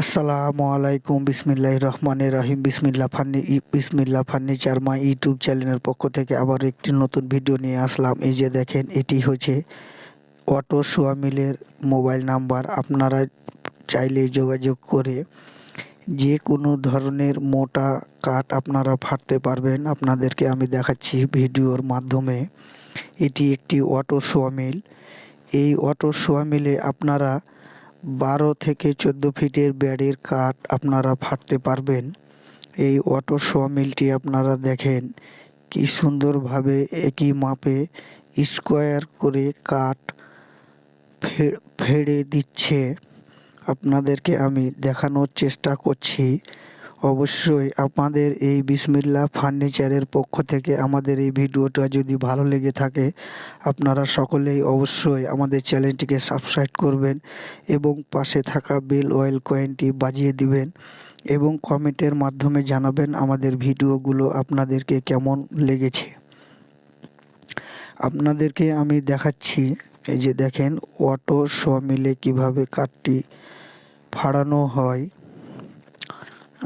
আসসালামু আলাইকুম বিসমিল্লাহ রহমানের রহিম বিসমিল্লা ফান্নি বিসমিল্লা ফার্নিচার মা ইউটিউব চ্যানেলের পক্ষ থেকে আবার একটি নতুন ভিডিও নিয়ে আসলাম। এই যে দেখেন, এটি হচ্ছে অটো সোয়ামিলের মোবাইল নাম্বার। আপনারা চাইলে যোগাযোগ করে যে কোনো ধরনের মোটা কাঠ আপনারা ফাটতে পারবেন। আপনাদেরকে আমি দেখাচ্ছি ভিডিওর মাধ্যমে। এটি একটি অটো সোয়ামিল। এই অটো সোয়ামিলে আপনারা বারো থেকে চোদ্দ ফিটের ব্যাডের কাঠ আপনারা ফাটতে পারবেন। এই অটো মিলটি আপনারা দেখেন কি সুন্দরভাবে একই মাপে স্কোয়ার করে কাঠ ফেড়ে দিচ্ছে। আপনাদেরকে আমি দেখানোর চেষ্টা করছি। অবশ্যই আপনাদের এই বিসমিল্লা ফার্নিচারের পক্ষ থেকে আমাদের এই ভিডিওটা যদি ভালো লেগে থাকে, আপনারা সকলেই অবশ্যই আমাদের চ্যানেলটিকে সাবস্ক্রাইব করবেন এবং পাশে থাকা বেল অয়েল কয়েনটি বাজিয়ে দিবেন এবং কমেন্টের মাধ্যমে জানাবেন আমাদের ভিডিওগুলো আপনাদেরকে কেমন লেগেছে। আপনাদেরকে আমি দেখাচ্ছি, এই যে দেখেন, অটো শ মিলে কীভাবে কাঠটি ফাড়ানো হয়।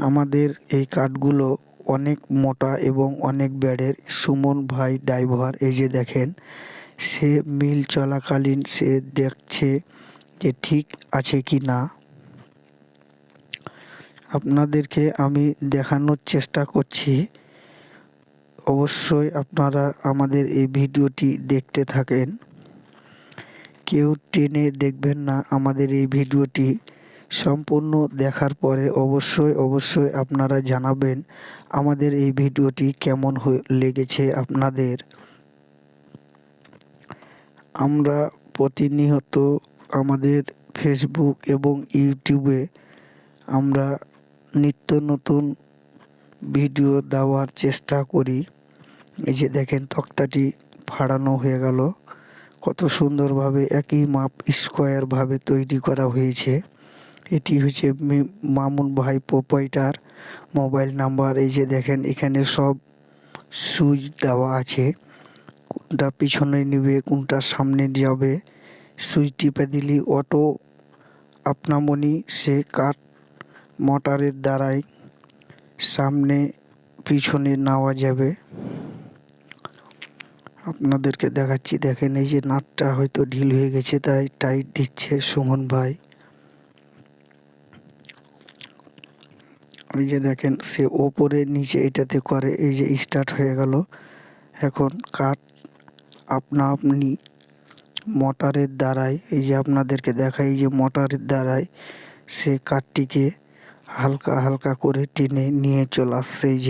আমাদের এই কাঠগুলো অনেক মোটা এবং অনেক ব্যাডের। সুমন ভাই ড্রাইভার, এই যে দেখেন, সে মিল চলাকালীন সে দেখছে যে ঠিক আছে কি না। আপনাদেরকে আমি দেখানোর চেষ্টা করছি। অবশ্যই আপনারা আমাদের এই ভিডিওটি দেখতে থাকেন। কেউ টেনে দেখবেন না আমাদের এই ভিডিওটি। সম্পূর্ণ দেখার পরে অবশ্যই অবশ্যই আপনারা জানাবেন আমাদের এই ভিডিওটি কেমন লেগেছে আপনাদের। আমরা প্রতিনিয়ত আমাদের ফেসবুক এবং ইউটিউবে আমরা নিত্য নতুন ভিডিও দেওয়ার চেষ্টা করি। এই যে দেখেন তক্তাটি ফাড়ানো হয়ে গেল। কত সুন্দরভাবে একই মাপ স্কোয়ারভাবে তৈরি করা হয়েছে। এটি হচ্ছে মামুন ভাই প্রোপাইটার মোবাইল নাম্বার। এই যে দেখেন, এখানে সব সুইচ দেওয়া আছে। কোনটা পিছনে নিবে, কোনটা সামনে যাবে, সুইচ টিপে দিলি, অটো, আপনামনি, সে কাঠ, মোটরের দ্বারাই সামনে, পিছনে নেওয়া যাবে। আপনাদেরকে দেখাচ্ছি, দেখেন এই যে নাটটা হয়তো ঢিল হয়ে গেছে, তাই টাইট দিচ্ছে সুমন ভাই। এই যে দেখেন সে ওপরে নিচে এটাতে করে, এই যে স্টার্ট হয়ে গেল। এখন কাঠ আপনা আপনি মোটরের দ্বারাই এই যে আপনাদেরকে দেখাই যে মোটরের দ্বারাই সে কাঠটিকে হালকা হালকা করে টেনে নিয়ে চলে আসছে, এই যে